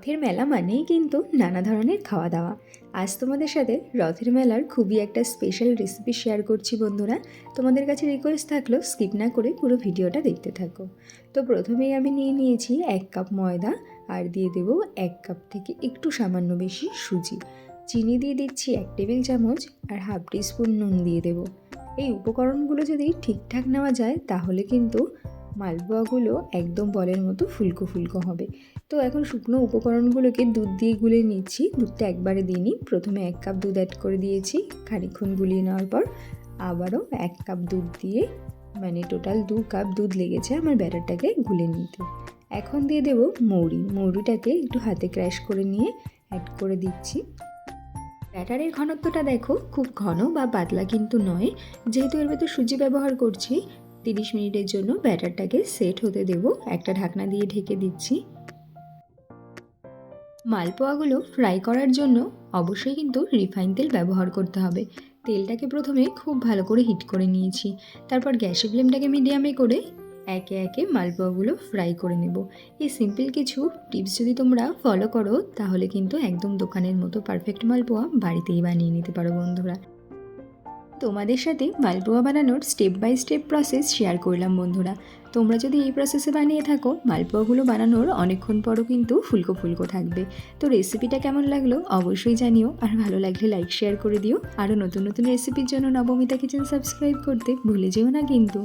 রথের মেলা মানেই কিন্তু নানা ধরনের খাওয়া দাওয়া আজ তোমাদের সাথে রথের মেলার খুবই একটা স্পেশাল রেসিপি শেয়ার করছি বন্ধুরা। তোমাদের কাছে রিকোয়েস্ট থাকল স্কিপ না করে পুরো ভিডিওটা দেখতে থাকো। তো প্রথমেই আমি নিয়ে নিয়েছি এক কাপ ময়দা আর দিয়ে দেবো এক কাপ থেকে একটু সামান্য বেশি সুজি। চিনি দিয়ে দিচ্ছি এক টেবিল চামচ আর হাফ টিস্পুন নুন দিয়ে দেবো। এই উপকরণগুলো যদি ঠিকঠাক নেওয়া যায় তাহলে কিন্তু মালপোয়াগুলো একদম বলের মতো ফুলকো ফুলকো হবে। তো এখন শুকনো উপকরণগুলোকে দুধ দিয়ে গুলে নিচ্ছি। দুধটা একবারে দিইনি। প্রথমে এক কাপ দুধ অ্যাড করে দিয়েছি। খানিক্ষণ গুলিয়ে নেওয়ার পর আবারও এক কাপ দুধ দিয়ে মানে টোটাল দু কাপ দুধ লেগেছে আমার ব্যাটারটাকে গুলে নিতে। এখন দিয়ে দেবো মৌরি। মৌরিটাকে একটু হাতে ক্র্যাশ করে নিয়ে অ্যাড করে দিচ্ছি। ব্যাটারের ঘনত্বটা দেখো, খুব ঘন বা পাতলা কিন্তু নয়। যেহেতু এর ভেতর সুজি ব্যবহার করছি তিরিশ মিনিটের জন্য ব্যাটারটাকে সেট হতে দেব। একটা ঢাকনা দিয়ে ঢেকে দিচ্ছি। মালপোয়াগুলো ফ্রাই করার জন্য অবশ্যই কিন্তু রিফাইন তেল ব্যবহার করতে হবে। তেলটাকে প্রথমে খুব ভালো করে হিট করে নিয়েছি। তারপর গ্যাসের ফ্লেমটাকে মিডিয়ামে করে একে একে মালপোয়াগুলো ফ্রাই করে নেব। এই সিম্পল কিছু টিপস যদি তোমরা ফলো করো, তাহলে কিন্তু একদম দোকানের মতো পারফেক্ট মালপোয়া বাড়িতেই বানিয়ে নিতে পারো বন্ধুরা। তোমাদের সাথে মালপোয়া বানানোর step by step process share করলাম, বন্ধুরা। তোমরা যদি এই প্রসেসে বানিয়ে থাকো, মালপোয়াগুলো বানানোর অনেকক্ষণ পরও কিন্তু ফুলকো ফুলকো থাকবে। তো রেসিপিটা কেমন লাগল অবশ্যই জানিও, আর ভালো লাগলে লাইক শেয়ার করে দিও। আরও নতুন নতুন রেসিপির জন্য নবমিতা কিচেন সাবস্ক্রাইব করতে ভুলে যেও না কিন্তু।